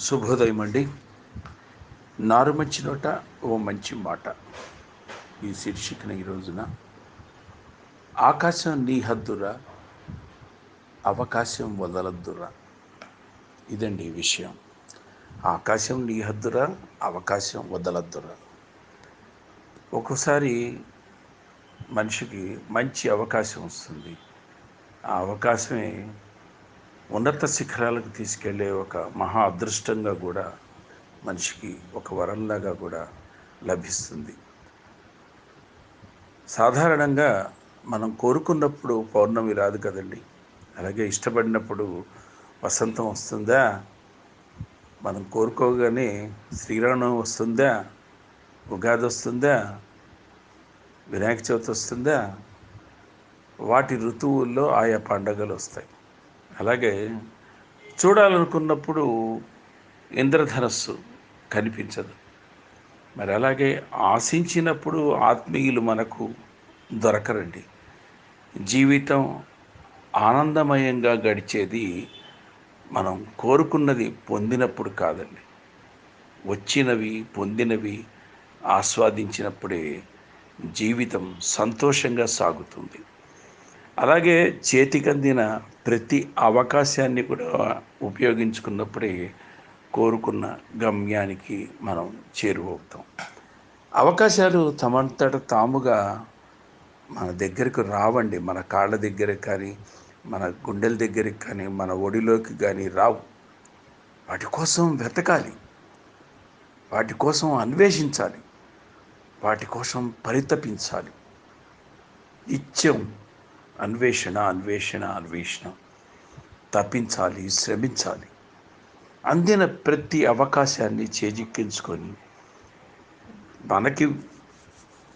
శుభోదయం అండి నారు మంచి నోట ఓ మంచి మాట. ఈ శీర్షికన ఈ రోజున ఆకాశం నీ హద్దురా అవకాశం వదలద్దురా. ఇదండి ఈ విషయం. ఆకాశం నీ హద్దురా అవకాశం వదలద్దురా. ఒక్కోసారి మనిషికి మంచి అవకాశం వస్తుంది. ఆ అవకాశమే ఉన్నత శిఖరాలకు తీసుకెళ్ళే ఒక మహా అదృష్టంగా కూడా మనిషికి ఒక వరంలాగా కూడా లభిస్తుంది. సాధారణంగా మనం కోరుకున్నప్పుడు పౌర్ణమి రాదు కదండి. అలాగే ఇష్టపడినప్పుడు వసంతం వస్తుందా? మనం కోరుకోగానే శ్రీరామం వస్తుందా? ఉగాది వస్తుందా? వినాయక చవితి వస్తుందా? వాటి ఋతువుల్లో ఆయా పండగలు వస్తాయి. అలాగే చూడాలనుకున్నప్పుడు ఇంద్రధనస్సు కనిపించదు. మరి అలాగే ఆశించినప్పుడు ఆత్మీయులు మనకు దొరకరండి. జీవితం ఆనందమయంగా గడిచేది మనం కోరుకున్నది పొందినప్పుడు కాదండి. వచ్చినవి పొందినవి ఆస్వాదించినప్పుడే జీవితం సంతోషంగా సాగుతుంది. అలాగే చేతికందిన ప్రతి అవకాశాన్ని కూడా ఉపయోగించుకున్నప్పుడే కోరుకున్న గమ్యానికి మనం చేరువవుతాం. అవకాశాలు తమంతట తాముగా మన దగ్గరకు రావండి. మన కాళ్ళ దగ్గర కానీ మన గుండెల దగ్గరికి కానీ మన ఒడిలోకి కానీ రావు. వాటి కోసం వెతకాలి. వాటి కోసం అన్వేషించాలి. వాటి కోసం పరితపించాలి. నిత్యం అన్వేషణ అన్వేషణ అన్వేషణ. తప్పించాలి శ్రమించాలి. అందిన ప్రతి అవకాశాన్ని చేజిక్కించుకొని మనకి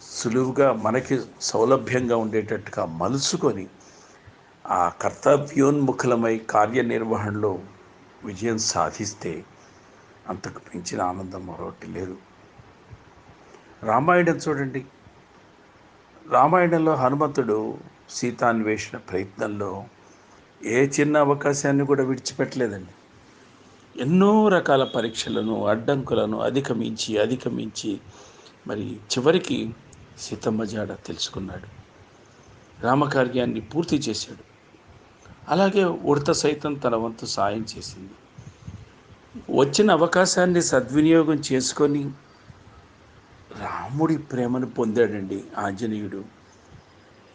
సులువుగా మనకి సౌలభ్యంగా ఉండేటట్టుగా మలుసుకొని ఆ కర్తవ్యోన్ముఖులమై కార్యనిర్వహణలో విజయం సాధిస్తే అంతకు మించిన ఆనందం మరొకటి లేదు. రామాయణం చూడండి. రామాయణంలో హనుమంతుడు సీతాన్వేషణ ప్రయత్నంలో ఏ చిన్న అవకాశాన్ని కూడా విడిచిపెట్టలేదండి. ఎన్నో రకాల పరీక్షలను అడ్డంకులను అధిగమించి అధిగమించి మరి చివరికి సీతమ్మ జాడ తెలుసుకున్నాడు. రామకార్యాన్ని పూర్తి చేశాడు. అలాగే ఉడత సైతం తన వంతు సాయం చేసింది. వచ్చిన అవకాశాన్ని సద్వినియోగం చేసుకొని రాముడి ప్రేమను పొందాడండి ఆంజనేయుడు.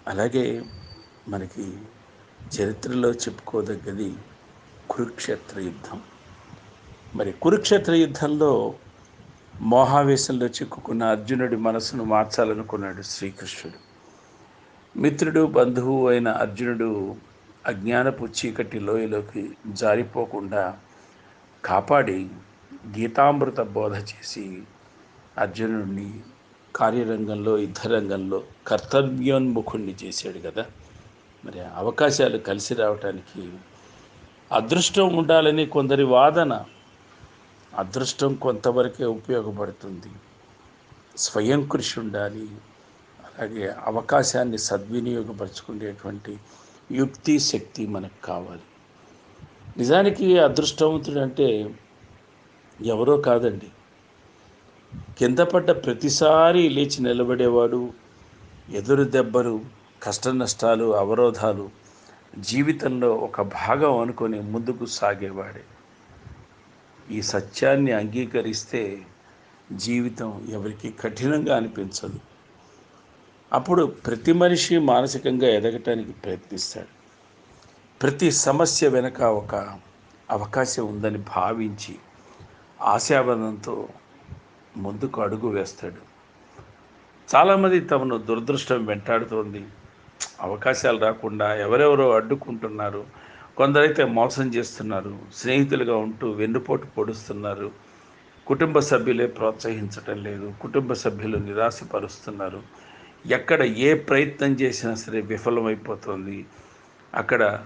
అలాగే మనకి చరిత్రలో చెప్పుకోదగ్గది కురుక్షేత్ర యుద్ధం. మరి కురుక్షేత్ర యుద్ధంలో మోహావేశంలో చిక్కుకున్న అర్జునుడి మనసును మార్చాలనుకున్నాడు శ్రీకృష్ణుడు. మిత్రుడు బంధువు అయిన అర్జునుడు అజ్ఞానపు చీకటి లోయలోకి జారిపోకుండా కాపాడి గీతామృత బోధ చేసి అర్జునుడిని కార్యరంగంలో యుద్ధరంగంలో కర్తవ్యోన్ముఖుణ్ణి చేశాడు కదా. మరి అవకాశాలు కలిసి రావటానికి అదృష్టం ఉండాలని కొందరి వాదన అదృష్టం కొంతవరకే ఉపయోగపడుతుంది. స్వయం కృషి ఉండాలి. అలాగే అవకాశాన్ని సద్వినియోగపరచుకునేటువంటి యుక్తి శక్తి మనకు కావాలి. నిజానికి అదృష్టవంతుడు అంటే ఎవరో కాదండి. కింద పడ్డ ప్రతిసారి లేచి నిలబడేవాడు ఎదురు దెబ్బలు కష్ట నష్టాలు అవరోధాలు జీవితంలో ఒక భాగం అనుకొని ముందుకు సాగేవాడే. ఈ సత్యాన్ని అంగీకరిస్తే జీవితం ఎవరికి కఠినంగా అనిపించదు. అప్పుడు ప్రతి మనిషి మానసికంగా ఎదగటానికి ప్రయత్నిస్తాడు. ప్రతి సమస్య వెనక ఒక అవకాశం ఉందని భావించి ఆశావాదంతో ముందుకు అడుగు వేస్తాడు. చాలామంది తమను దురదృష్టం వెంటాడుతోంది. అవకాశాలు రాకుండా ఎవరెవరో అడ్డుకుంటున్నారు. కొందరైతే మోసం చేస్తున్నారు. స్నేహితులుగా ఉంటూ వెన్నుపోటు పొడుస్తున్నారు. కుటుంబ సభ్యులే ప్రోత్సహించటం లేదు. కుటుంబ సభ్యులు నిరాశపరుస్తున్నారు. ఎక్కడ ఏ ప్రయత్నం చేసినా సరే విఫలమైపోతుంది. అక్కడ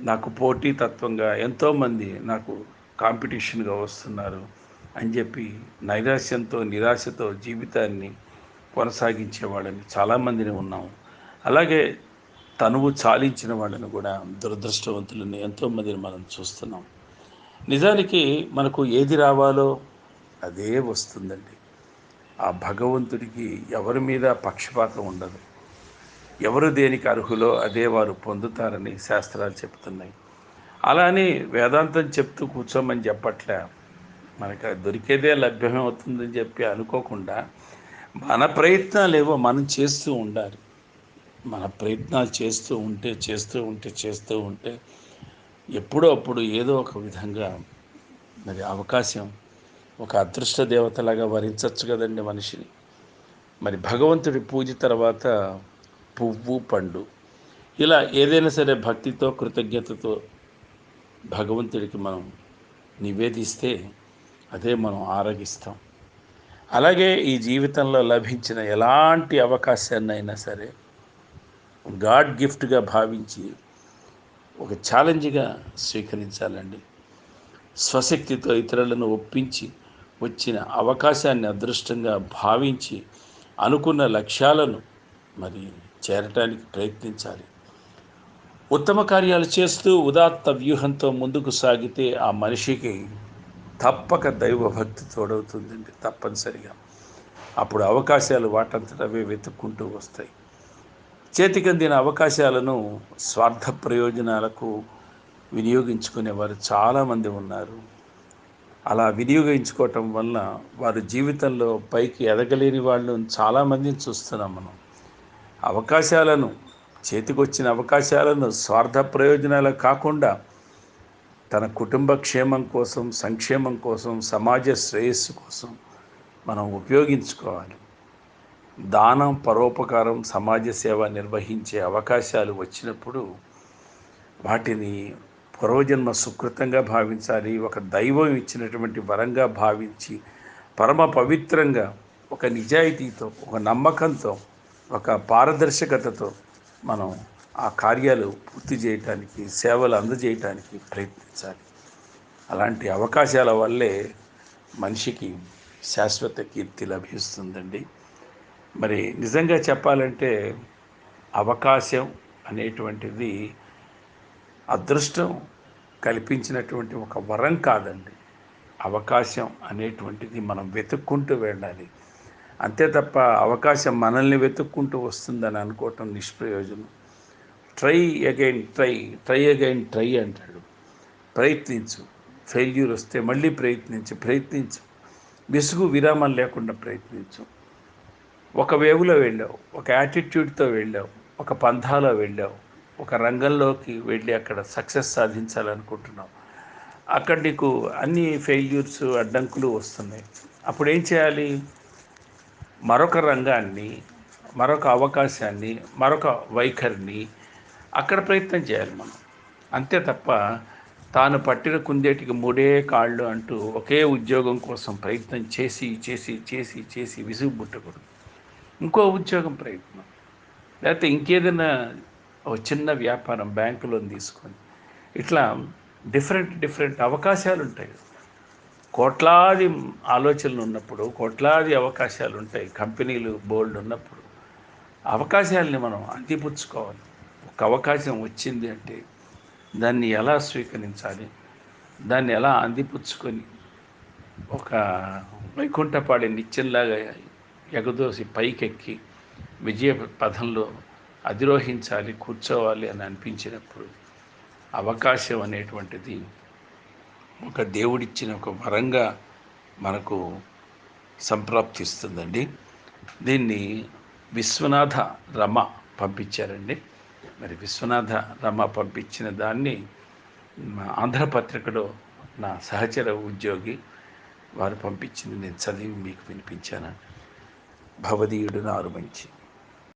నాకు పోటీతత్వంగా ఎంతోమంది నాకు కాంపిటీషన్గా వస్తున్నారు. అని చెప్పి నైరాశ్యంతో నిరాశతో జీవితాన్ని కొనసాగించే వాళ్ళని చాలామందిని ఉన్నాం. అలాగే తనువు చాలించిన వాళ్ళని కూడా దురదృష్టవంతులని ఎంతోమందిని మనం చూస్తున్నాం. నిజానికి మనకు ఏది రావాలో అదే వస్తుందండి. ఆ భగవంతుడికి ఎవరి మీద పక్షపాతం ఉండదు. ఎవరు దేనికి అర్హులో అదే వారు పొందుతారని శాస్త్రాలు చెప్తున్నాయి. అలానే వేదాంతం చెప్తూ కూర్చోమని చెప్పట్లే. మనకు దొరికేదే దొరికేదే లభ్యమవుతుందని చెప్పి అనుకోకుండా మన ప్రయత్నాలు ఏవో మనం చేస్తూ ఉండాలి. మన ప్రయత్నాలు చేస్తూ ఉంటే చేస్తూ ఉంటే చేస్తూ ఉంటే ఎప్పుడో అప్పుడు ఏదో ఒక విధంగా మరి అవకాశం ఒక అదృష్ట దేవతలాగా వరించవచ్చు కదండి మనిషిని. మరి భగవంతుడి పూజ తర్వాత పువ్వు పండు ఇలా ఏదైనా సరే భక్తితో కృతజ్ఞతతో భగవంతుడికి మనం నివేదిస్తే అదే మనం ఆరగిస్తాం. అలాగే ఈ జీవితంలో లభించిన ఎలాంటి అవకాశాన్నైనా సరే గాడ్ గిఫ్ట్గా భావించి ఒక ఛాలెంజ్గా స్వీకరించాలండి. స్వశక్తితో ఇతరులను ఒప్పించి వచ్చిన అవకాశాన్ని అదృష్టంగా భావించి అనుకున్న లక్ష్యాలను మరి చేరటానికి ప్రయత్నించాలి. ఉత్తమ కార్యాలు చేస్తూ ఉదాత్త వ్యూహంతో ముందుకు సాగితే ఆ మనిషికి తప్పక దైవభక్తి తోడవుతుందండి తప్పనిసరిగా. అప్పుడు అవకాశాలు వాటంతట అవే వెతుక్కుంటూ వస్తాయి. చేతికందిన అవకాశాలను స్వార్థ ప్రయోజనాలకు వినియోగించుకునే వారు చాలామంది ఉన్నారు. అలా వినియోగించుకోవటం వల్ల వారి జీవితంలో పైకి ఎదగలేని వాళ్ళు చాలామందిని చూస్తున్నాం మనం. అవకాశాలను చేతికొచ్చిన అవకాశాలను స్వార్థ ప్రయోజనాలు కాకుండా తన కుటుంబ క్షేమం కోసం సంక్షేమం కోసం సమాజ శ్రేయస్సు కోసం మనం ఉపయోగించుకోవాలి. దానం పరోపకారం సమాజ సేవ నిర్వహించే అవకాశాలు వచ్చినప్పుడు వాటిని పూర్వజన్మ సుకృతంగా భావించాలి ఒక దైవం ఇచ్చినటువంటి వరంగా భావించి పరమ పవిత్రంగా ఒక నిజాయితీతో ఒక నమ్మకంతో ఒక పారదర్శకతతో మనం ఆ కార్యాలు పూర్తి చేయటానికి సేవలు అందజేయటానికి ప్రయత్నించాలి. అలాంటి అవకాశాల వల్లే మనిషికి శాశ్వత కీర్తి లభిస్తుందండి. మరి నిజంగా చెప్పాలంటే అవకాశం అనేటువంటిది అదృష్టం కల్పించినటువంటి ఒక వరం కాదండి. అవకాశం అనేటువంటిది మనం వెతుక్కుంటూ వెళ్ళాలి. అంతే తప్ప అవకాశం మనల్ని వెతుక్కుంటూ వస్తుందని అనుకోవటం నిష్ప్రయోజనం. Try again try try again try అంటాడు. ప్రయత్నించు. ఫెయిల్యూర్ వస్తే మళ్ళీ ప్రయత్నించు ప్రయత్నించు. విసుగు విరామం లేకుండా ప్రయత్నించు. ఒక వేవులో వెళ్ళావు ఒక యాటిట్యూడ్తో వెళ్ళావు ఒక పంథాలో వెళ్ళావు ఒక రంగంలోకి వెళ్ళి అక్కడ సక్సెస్ సాధించాలనుకుంటున్నావు. అక్కడ నీకు అన్ని ఫెయిల్యూర్స్ అడ్డంకులు వస్తున్నాయి. అప్పుడు ఏం చేయాలి? మరొక రంగాన్ని మరొక అవకాశాన్ని మరొక వైఖరిని అక్కడ ప్రయత్నం చేయాలి మనం. అంతే తప్ప తాను పట్టిన కుందేటికి మూడే కాళ్ళు అంటూ ఒకే ఉద్యోగం కోసం ప్రయత్నం చేసి చేసి చేసి చేసి విసుగు పుట్టకూడదు. ఇంకో ఉద్యోగం ప్రయత్నం. లేకపోతే ఇంకేదైనా ఒక చిన్న వ్యాపారం బ్యాంకు లోన్ తీసుకొని ఇట్లా డిఫరెంట్ డిఫరెంట్ అవకాశాలు ఉంటాయి. కోట్లాది ఆలోచనలు ఉన్నప్పుడు కోట్లాది అవకాశాలు ఉంటాయి. కంపెనీలు బోల్డ్ ఉన్నప్పుడు అవకాశాలని మనం అందిపుచ్చుకోవాలి. ఒక అవకాశం వచ్చింది అంటే దాన్ని ఎలా స్వీకరించాలి? దాన్ని ఎలా అందిపుచ్చుకొని ఒక వైకుంఠపాడి నిత్యంలాగా ఎగదోసి పైకెక్కి విజయ పథంలో అధిరోహించాలి కూర్చోవాలి అని అనిపించినప్పుడు అవకాశం అనేటువంటిది ఒక దేవుడిచ్చిన ఒక వరంగా మనకు సంప్రాప్తిస్తుందండి. దీన్ని విశ్వనాథ రమ పంపించారండి. మరి విశ్వనాథ రమ పంపించిన దాన్ని మా ఆంధ్రపత్రికలో నా సహచర ఉద్యోగి వారు పంపించింది నేను చదివి మీకు వినిపించాను. భవదీయుడు నారు మంచి